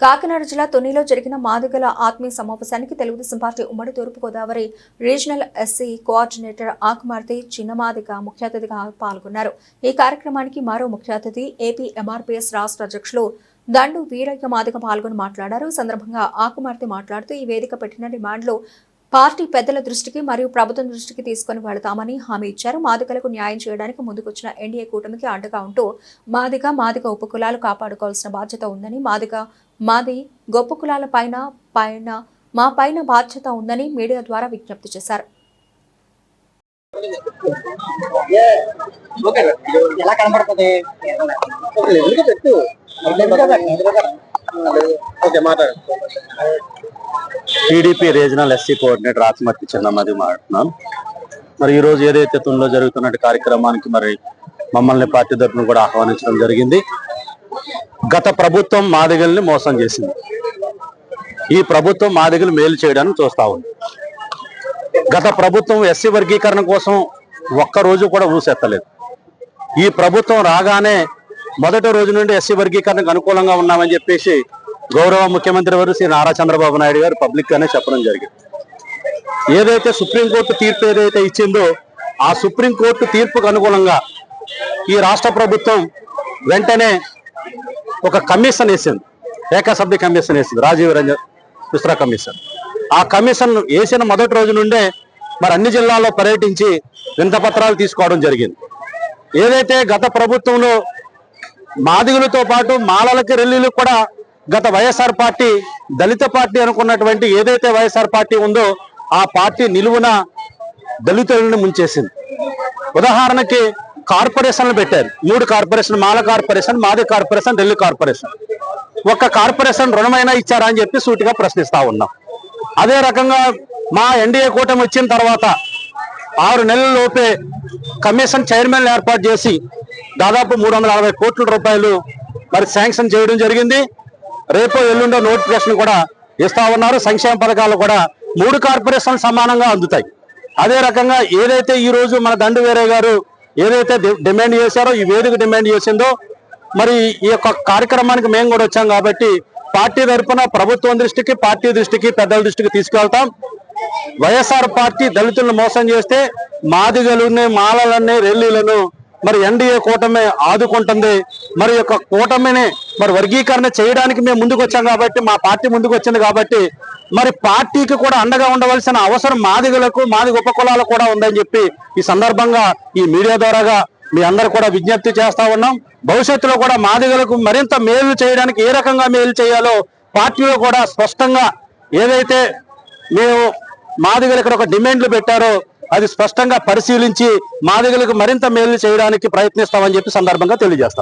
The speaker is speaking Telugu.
కాకినాడ జిల్లా తొనిలో జరిగిన మాదిగల ఆత్మీయ సమావేశానికి తెలుగుదేశం పార్టీ ఉమ్మడి తూర్పుగోదావరి రీజనల్ ఎస్సీ కోఆర్డినేటర్ ఆకుమార్తె చిన్నమాదిగ ముఖ్య అతిథిగా పాల్గొన్నారు. ఈ కార్యక్రమానికి మరో ముఖ్య అతిథి ఏపీ ఎంఆర్పీఎస్ రాష్ట్ర అధ్యక్షులు దండు వీరయ్య మాదిగ పాల్గొని మాట్లాడారు. సందర్భంగా ఆకుమార్తె మాట్లాడుతూ ఈ వేదిక పెట్టిన డిమాండ్లు పార్టీ పెద్దల దృష్టికి మరియు ప్రభుత్వం దృష్టికి తీసుకుని వెళతామని హామీ ఇచ్చారు. మాదికలకు న్యాయం చేయడానికి ముందుకొచ్చిన ఎన్డీఏ కూటమికి అండగా ఉంటూ మాదిగ మాదిగ ఉపకులాలు కాపాడుకోవాల్సిన బాధ్యత ఉందని మాదిగ మాది గొప్ప కులాల పైన పైన మా పైన బాధ్యత ఉందని మీడియా ద్వారా విజ్ఞప్తి చేశారు. ఎలా కనపడుతుంది okay TDP regional SC coordinator ఆత్మహత్య చిన్నమ్మది మాట్లాడుతున్నాను మరి ఈ రోజు ఏదైతే తునిలో జరుగుతున్న కార్యక్రమానికి మరి మమ్మల్ని పార్టీ తరఫున కూడా ఆహ్వానించడం జరిగింది. గత ప్రభుత్వం మాదిగల్ని మోసం చేసింది. ఈ ప్రభుత్వం మాదిగలు మేలు చేయడానికి చూస్తా ఉంది. గత ప్రభుత్వం ఎస్సీ వర్గీకరణ కోసం ఒక్క రోజు కూడా ఊసెత్తలేదు. ఈ ప్రభుత్వం రాగానే మొదటి రోజు నుండి ఎస్సీ వర్గీకరణకు అనుకూలంగా ఉన్నామని చెప్పేసి గౌరవ ముఖ్యమంత్రి వారు శ్రీ నారా చంద్రబాబు నాయుడు గారు పబ్లిక్ గానే చెప్పడం జరిగింది. ఏదైతే సుప్రీంకోర్టు తీర్పు ఏదైతే ఇచ్చిందో ఆ సుప్రీంకోర్టు తీర్పుకు అనుకూలంగా ఈ రాష్ట్ర ప్రభుత్వం వెంటనే ఒక కమిషన్ వేసింది. ఏకసభ్య కమిషన్ వేసింది. రాజీవ్ రంజన్ మిశ్రా కమిషన్. ఆ కమిషన్ వేసిన మొదటి రోజు నుండే మరి అన్ని జిల్లాల్లో పర్యటించి వింత పత్రాలు తీసుకోవడం జరిగింది. ఏదైతే గత ప్రభుత్వంలో మాదిగులతో పాటు మాలలకి రెల్లీలకు కూడా గత వైఎస్ఆర్ పార్టీ దళిత పార్టీ అనుకున్నటువంటి ఏదైతే వైఎస్ఆర్ పార్టీ ఉందో ఆ పార్టీ నిలువున దళితులను ముంచేసింది. ఉదాహరణకి కార్పొరేషన్లు పెట్టారు. మూడు కార్పొరేషన్ మాల కార్పొరేషన్ మాది కార్పొరేషన్ ఢిల్లీ కార్పొరేషన్. ఒక్క కార్పొరేషన్ రుణమైనా ఇచ్చారా అని చెప్పి సూటిగా ప్రశ్నిస్తా ఉన్నాం. అదే రకంగా మా ఎన్డీఏ కూటమి వచ్చిన తర్వాత ఆరు నెలల లోపే కమిషన్ చైర్మన్ ఏర్పాటు చేసి దాదాపు మూడు వందల అరవై కోట్ల రూపాయలు మరి శాంక్షన్ చేయడం జరిగింది. రేపు ఎల్లుండో నోటిఫికేషన్ కూడా ఇస్తా ఉన్నారు. సంక్షేమ పథకాలు కూడా మూడు కార్పొరేషన్లు సమానంగా అందుతాయి. అదే రకంగా ఏదైతే ఈ రోజు మన దండు వేరే గారు ఏదైతే డిమాండ్ చేశారో ఈ వేదిక డిమాండ్ చేసిందో మరి ఈ యొక్క కార్యక్రమానికి మేము కూడా వచ్చాం కాబట్టి పార్టీ తరఫున ప్రభుత్వం దృష్టికి పార్టీ దృష్టికి పెద్దల దృష్టికి తీసుకెళ్తాం. వైఎస్ఆర్ పార్టీ దళితులను మోసం చేస్తే మాదిగలు మాలలని రెల్లీలను మరి ఎన్డీఏ కూటమి ఆదుకుంటుంది. మరి యొక్క కూటమిని మరి వర్గీకరణ చేయడానికి మేము ముందుకు వచ్చాం కాబట్టి మా పార్టీ ముందుకు వచ్చింది కాబట్టి మరి పార్టీకి కూడా అండగా ఉండవలసిన అవసరం మాదిగలకు మాదిగ ఉపకులాలకు కూడా ఉందని చెప్పి ఈ సందర్భంగా ఈ మీడియా ద్వారాగా మీ అందరు కూడా విజ్ఞప్తి చేస్తా ఉన్నాం. భవిష్యత్తులో కూడా మాదిగలకు మరింత మేలు చేయడానికి ఏ రకంగా మేలు చేయాలో పార్టీలో కూడా స్పష్టంగా ఏదైతే మేము మాదిగలు ఇక్కడ ఒక డిమాండ్లు పెట్టారో అది స్పష్టంగా పరిశీలించి మాదిగలకు మరింత మేలు చేయడానికి ప్రయత్నిస్తామని చెప్పి సందర్భంగా తెలియజేస్తాం.